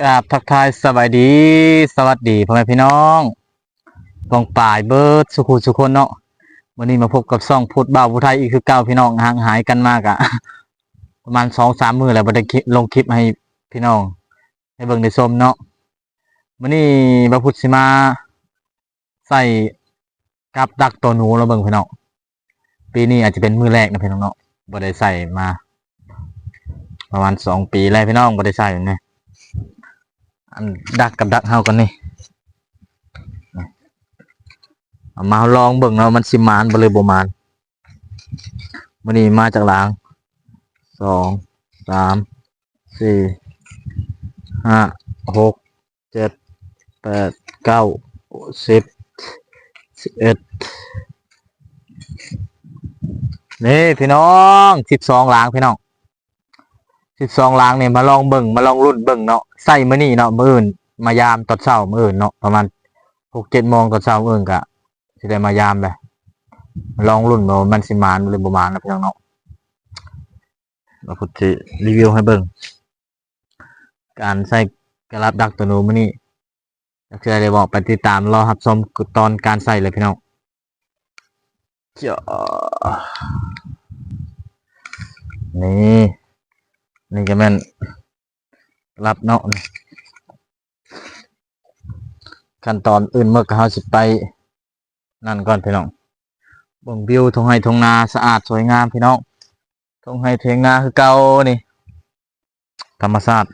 กราบทักทายสวัสดี สวัสดีพ่อแม่พี่น้องกองป่ายเบิร์ดสุขุสุคนเนาะวันนี้มาพบกับซ่องพุทธบ่าวผู้ไทยอีกคือเก่าพี่น้องห่างหายกันมากอะประมาณสองสามมือแล้วบัได้คลิปลงคลิปให้พี่น้อง ให้เบิ่งได้ชมเนาะวันนี้บาพุทธสิมาใส่กับดักตัวหนูเราเบิ่งพี่น้องปีนี้อาจจะเป็นมือแรกนะพี่น้องเนาะบ่ได้ใส่มา ประมาณสองปีแล้วพี่น้องบ่ได้ใส่เนี่ย อันดักกับดักเฮากันนี่มาลองเบิ่งเนาะมันสิมานบ่เลยบ่มานมื้อนี้มาจากหลังสองสามสี่ห้าหกเจ็ดแปดเก้าสิบสิบเอ็ดนี่พี่น้องสิบสองหลังพี่น้องสิบสองล้างเนี่ยมาลองเบิ่งมาลองรุ่นเบิ่งเนาะ ใส่มื้อนี้เนาะมื้ออื่นมายามตอนเช้ามื้ออื่นเนาะประมาณหกเจ็ดโมงตอนเช้ามื้ออื่นกะสิได้มายามเลยลองรุ่นว่ามันสิมานหรือบ่มานนะพี่น้องเนาะเราพุทธิรีวิวให้เบิ่งการใส่กระลับดักตัวหนูมื้อนี้อยากจะได้บอกไปติดตามรอรับชมตอนการใส่เลยพี่น้องเจ้านี่นี่ก็แม่น รับเนาะนี่ขั้นตอนอื่นเมื่อเฮาสิไป นั่นก่อนพี่น้องบ่งวิวทงไห้ทงนาสะอาดสวยงามพี่น้องทงไห้เทงนาคือเก่านี่ ธรรมชาติ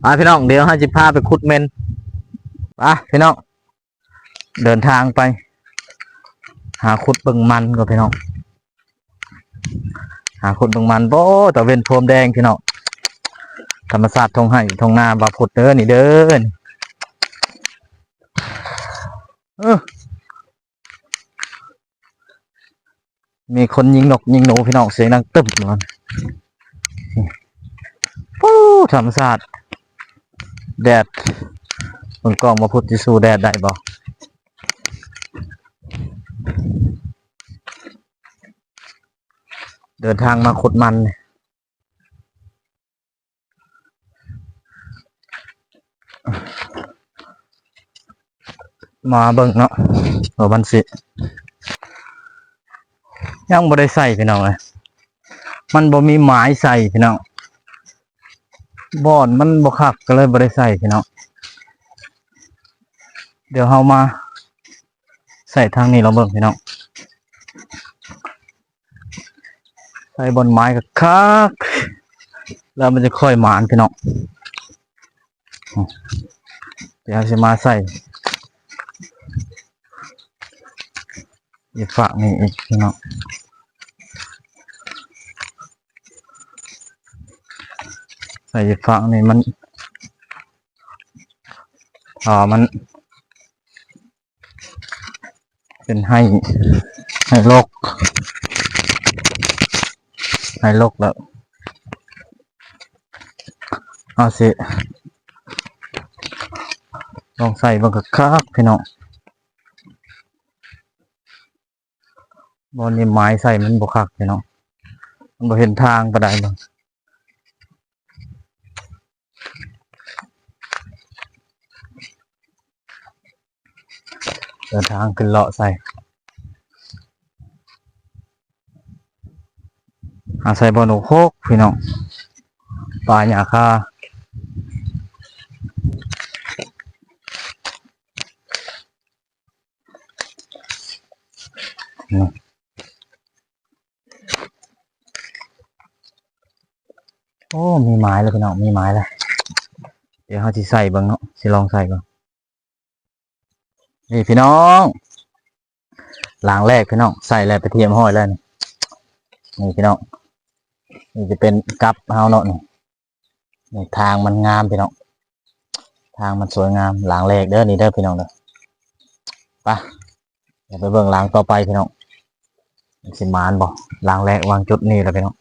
ไปพี่น้องเดี๋ยวให้จิพาไปขุดเมนไปพี่น้องเดินทางไป หาขุดเบิงมันก่อนพี่น้องหาคนตรงมันโบตะเวนโพรมแดงพี่น้อง ธรรมศาสตร์ทงไห้ทงนาบาพุดเด้อนี่เด้อนี่เออมีคนยิงนกยิงหนูพี่น้องเสียงดังตึ้มมันปู้ธรรมศาสตร์แดดบนกล้องมาพุดที่สู้แดดได้บ่เดินทางมาขุดมันเนี่ย มาเบิ่งเนาะว่ามันสิยังบ่ได้ใส่พี่น้องเลยมันบ่มีหมายใส่พี่น้องบอนมันบ่คักก็เลยบ่ได้ใส่พี่น้องเดี๋ยวเฮามา ใส่ทางนี้เราเบิ่งพี่น้องใส่บนไม้กับคักแล้วมันจะค่อยหมานพี่น้อง เดี๋ยวจะมาใส่อีกฝั่งนี้อีกพี่น้องใส่อีกฝั่งนี้มันอ่ามัน เป็นให้ให้โลกให้โลกแล้วเอาสิ ลองใส่บังคับคักพี่น้องบอนี่ไม้ใส่มันบกคักพี่น้องมันบ่เห็นทางปะไดบ้างเดินทางขึ้นเลาะใส่อาศัยบอลโคกพี่น้องปลาหยาคา ไม้แล้วพี่น้องมีไม้แล้วเดี๋ยวเขาจะใส่บ้างเนาะสิลองใส่ก่อนนี่พี่น้องหลังแรกพี่น้องใส่แล้วไปเทียมห้อยแล้วนี่นี่พี่น้องนี่จะเป็นกับเฮาเนาะนี่นี่ทางมันงามพี่น้องทางมันสวยงามหลังแรกเด้อนี่เด้อพี่น้องเด้อไปเดี๋ยวไปเบิ่งหลังต่อไปพี่น้องสิมานบ่หลังแรกวางจุดนี้แล้วพี่น้อง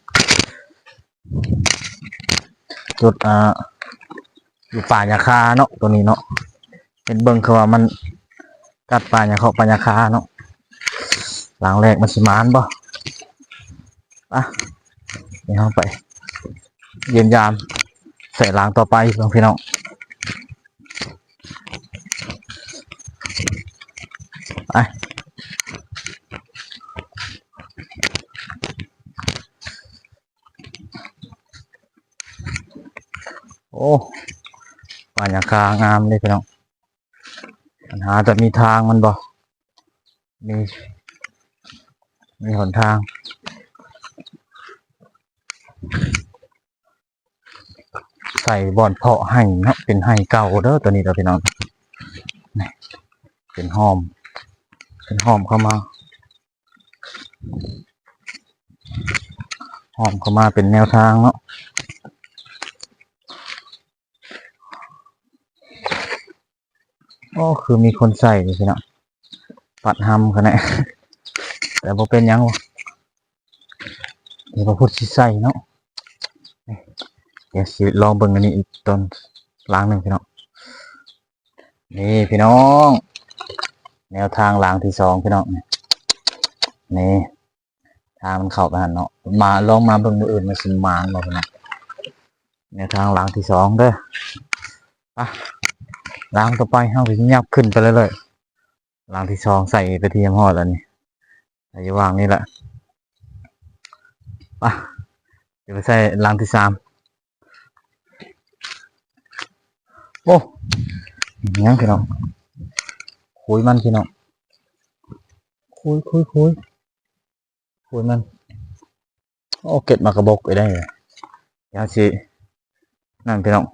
จุดอ่าอยู่ป่าหญ้าคาเนาะตัวนี้เนาะเป็นเบิ่งคือว่ามันกัดป่าหญ้าเขาป่าหญ้าคาเนาะหลังแรกมันสิมานบ่ไปนี่เข้าไป เยี่ยมยามใส่ล้างต่อไปพี่น้อง บรรยากาศงามเลยพี่น้องปัญหาจะมีทางมันบ่ มี มีหนทางใส่บอนเพาะให้เนาะเป็นให้เก่าเด้อตัวนี้เราพี่น้องนี่เป็นหอม เป็นหอมเข้ามาหอมเข้ามาเป็นแนวทางเนาะ โอ้คือมีคนใส่นี่พี่น้องปัดหำกันแน่แต่บ่เป็นยังวะเดี๋ยวพระพุทธสิใส่เนาะเดี๋ยวสิลองเบิ่งอันนี้อีกตอนล้างหนึ่งพี่น้องนี่พี่น้อง แนวทางล้างที่สองพี่น้องนี่ทางมันเข้าไปหันเนาะมาลองมาเบิ่งมืออื่นมาสิมานบ่พี่น้องแนวทางล้างที่สองเด้อไป ล้างต่อไปเฮาก็สิยับขึ้นไปเรื่อยๆล้างที่สองใส่กระเทียมฮอดแล้วนี่อายุวางนี่แหละปะเดี๋ยวไปใส่ลังที่สามโอ้ยังพี่น้องคุยมันพี่น้องคุยคุยคุยคุยมันโอ้เก็บมากระบอกไปได้เลยเดี๋ยวสินั่นพี่น้อง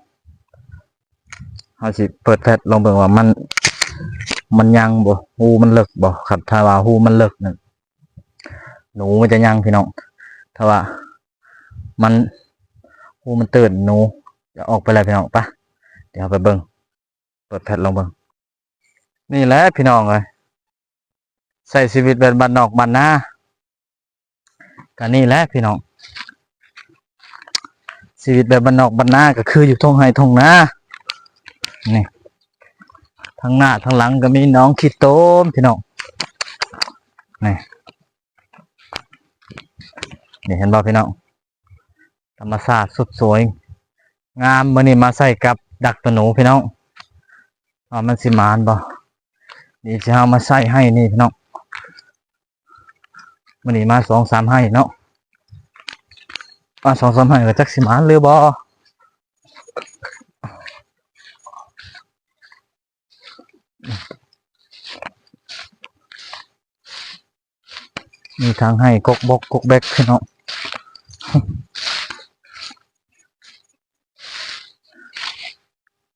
เขาสิเปิดแพทลองเบิ่งว่ามัน มันยังบ่หูมันเลิกบ่ขัดถ้าว่าหูมันเลิกนั่นหนูมันจะยังพี่น้องถ้าว่า มันหูมันตื่นหนูจะออกไปแล้วพี่น้องปะเดี๋ยวไปเบิ่งเปิดแพทลองเบิ่งนี่แหละพี่น้องเลยใส่ชีวิตแบบบ้านนอกบ้านนาก็นี่แหละพี่น้องชีวิตแบบบ้านนอกบ้านนาก็คืออยู่ทงไห้ทงนา นี่ทั้งหน้าทั้งหลังก็มีน้องขี้โต้มพี่น้องนี่นี่เห็นบ่พี่น้องธรรมชาติสุดสวย งามมื่อนี้มาใส่กับดักตัวหนูพี่น้องว่ามันสิมานบ่นี่จะเอามาใส่ให้นี่พี่น้องมื่อนี้มาสองสามให้เนาะมาสองสามให้ก็จักสิมานหรือบ่ มีทางให้กกบกกกแบกพี่น้อง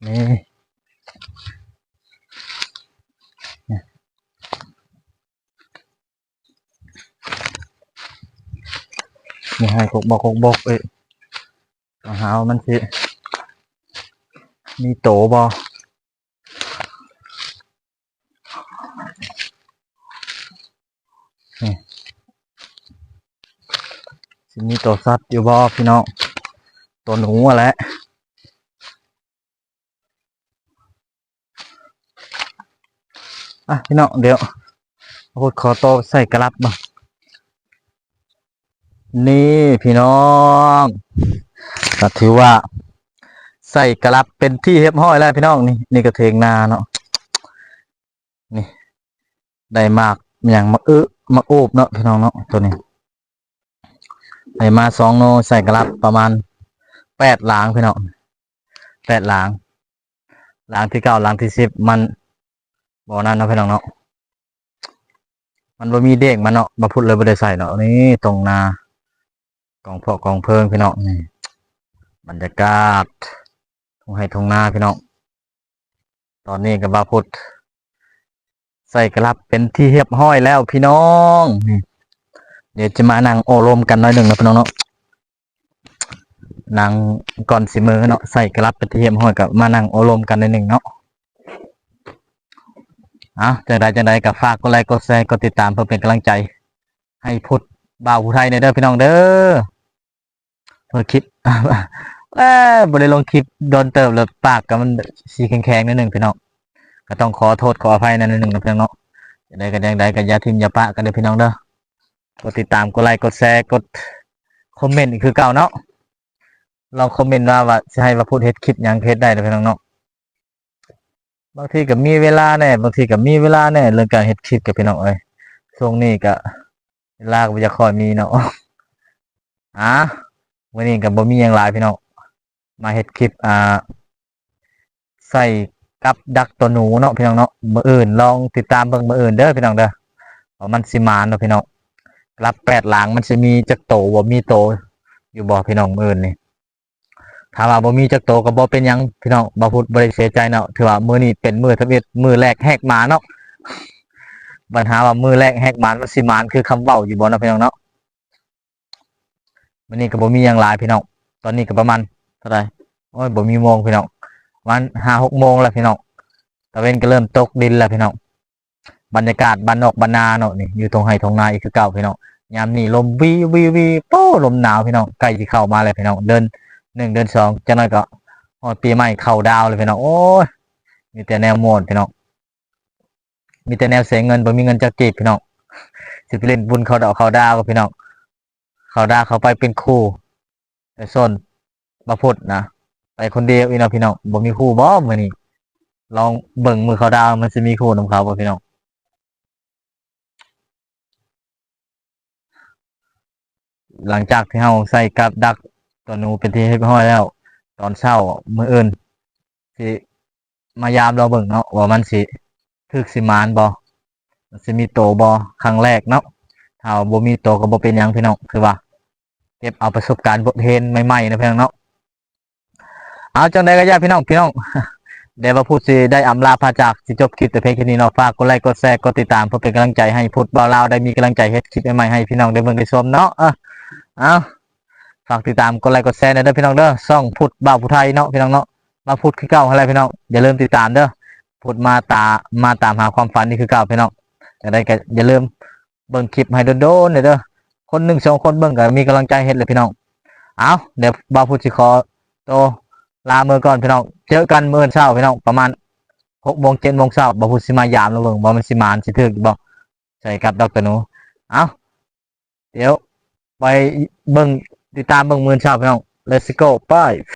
นี่เนี่ยมีให้กกบกกกบกเอ้ยต้องหาว่ามันสิมีโตบอนี่ สิมีตัวสัตว์อยู่บอพี่น้องตัวหนูอะแหละอะพี่น้องเดี๋ยวพูดขอโตวใส่กระลับมานี่พี่น้องก็ถือว่า ใส่กระลับเป็นที่เรียบร้อยแล้วพี่น้องนี่นี่กระเทงนาเนาะนี่ ได้มากอย่างมาอึมาอูบเนาะพี่น้องเนาะตัวนี้ ได้มาสองโนใส่กระลับประมาณแปดหลางพี่น้องแปดหลางหลางที่เก้าหลางที่สิบมันบ่อนั่นเนาะพี่น้องเนาะมันบ่มีเด็กมันเนาะมาพูดเลยบ่ได้ใส่เนาะนี่ตรงนากองเพาะกองเพลิงพี่น้องนี่บรรยากาศทงให้ทงนาพี่น้องตอนนี้ก็บ่าพุดใส่กระลับเป็นที่เรียบร้อยแล้วพี่น้องนี่ เดี๋ยวจะมานั่งโอรมกันน่อยหนึ่งนะพี่น้องเนาะนั่งก่อนสิมือเนาะใส่กระลับเป็นที่เรียบร้อยกับมานั่งโอรมกันน่อยหนึ่งเนาะอะจังใดจังใดก็ฝากกดไลค์กดแชร์กดติดตามเพื่อเป็นกำลังใจ ให้พุทธบ่าวผู้ไทยในเด้อพี่น้องเด้อเพื่อคลิปเออบริลงคลิปโดนเติบเลยปากกับมันสีแข็งๆนิดหนึ่งพี่น้องก็ต้องขอโทษขออภัยนิดหนึ่งนะพี่น้องเนาะจังใดก็จังใดก็อย่าทิมอย่าปะกันเด้อพี่น้องเด้อ กดติดตามกดไลค์กดแชร์กดคอมเมนต์อีกคือเก่าเนาะลองคอมเมนต์ว่าว่าจะให้มาพูดเฮ็ดคลิปยังเฮ็ดได้เด้อพี่น้องเนาะบางทีก็มีเวลาแน่บางทีก็มีเวลาแน่เรื่องการเฮ็ดคลิปกับพี่น้องเอ้ยช่วงนี้ก็เวลาก็บ่จะคอยมีเนาะอะวันนี้ก็บ่มีหยังหลายพี่น้องมาเฮ็ดคลิปอ่าใส่กับดักตัวหนูเนาะพี่น้องเนาะมื้ออื่นลองติดตามเบิ่งมื้ออื่นเด้อพี่น้องเด้อมันสิมาเนาะพี่น้อง รับแปดหลังมันสิมีจักโตบ่มีโต อยู่บ่พี่น้องมื้ออื่นนี่ถ้าว่าบ่มีจักโตก็บ่เป็นยังพี่น้องบ่พูดบ่ได้เสียใจเนาะถือว่ามือนี้เป็นมือทวีตมือแรกแหกมาเนาะปัญหาว่ามือแรกแหกมานมันสิมานคือคำเว้าอยู่บ่เนาะพี่น้องเนาะมื้อนี้ก็บ่มีหยังหลายพี่น้องตอนนี้ก็ประมาณเท่าไหร่โอ้ยบ่มีโมงพี่น้องวันห้าหกโมงแล้วพี่น้องตะเวนก็เริ่มตกดินแล้วพี่น้อง บรรยากาศบ้านนอกบ้านนาเนาะนี่อยู่ตรงไห้ตรงนาอีกคือเก่าพี่น้องยามนี้ลมวีวีวีโป้ลมหนาวพี่น้องใกล้จะเข้ามาแล้วพี่น้องเดินหนึ่งเดินสองจะน้อยก็อดปีใหม่เข้าดาวเลยพี่น้องโอ้ยมีแต่แนวโมดพี่น้องมีแต่แนวเสียเงินบ่มีเงินจะกีบพี่น้องสิไปเล่นบุญเขาดอกเขาดาวกับพี่น้องเขาดาวเขาไปเป็นครู่แต่ส่วนมาพุดนะไปคนเดียวอีเนาะพี่น้องบ่มีคู่บ่มื้อนี้ลองเบิ่งมือเขาดาวมันสิมีคู่นำเขาบ่พี่น้อง หลังจากที่เฮาใส่กับดักตัวนูเป็นที่เรียบร้อยแล้ว ตอนเช้ามื้ออื่นสิมายามเราเบิ่งเนาะว่ามันสิถึกสิมานบ่มันสิมีโตบ่ครั้งแรกเนาะถ้าบ่มีโตก็บ่เป็นหยังพี่น้องคือว่าเก็บเอาประสบการณ์บทเรียนใหม่ๆนะพี่น้องเนาะเอาจังใดก็ญาติพี่น้องพี่น้องเดี๋ยวมาพูดสิได้อำลาพาจากสิจบคลิปแต่เพียงแค่นี้เนาะฝากกดไลค์กดแชร์กดติดตามเพื่อเป็นกำลังใจให้พูดเบาลาวได้มีกำลังใจเฮ็ดคลิปใหม่ๆให้พี่น้องได้เบิ่งได้ชมเนาะอะ เอาฝากติดตามกดไลค์กดแชร์เด้อพี่น้องเด้อช่องพูดบ่าวผู้ไทยเนาะพี่น้องเนาะมาพูดคือเก่าอะไรพี่น้องอย่าลืมติดตามเด้อพูดมาตามาตามหาความฝันนี่คือเก่าพี่น้องจังใดก็อย่าลืมเบิ่งคลิปให้โดนๆเด้อคนหนึ่งสองคนเบิ่งก็มีกำลังใจเฮ็ดเลยพี่น้องเอาเดี๋ยวบ่าวพูดสิขอโตลาเมื่อก่อนพี่น้องเจอกันเมื่อเช้าพี่น้องประมาณหกโมงเจ็ดโมงเช้าบอกพูดสิมายามแล้วเบิ่งบอกมันสิมานสิถึกบอกใช่ครับดอกเตอร์หนูเอาเดี๋ยว ไปเบิ่งติดตามเบิ่งมื่อเช้าพี่น้อง let's go ไป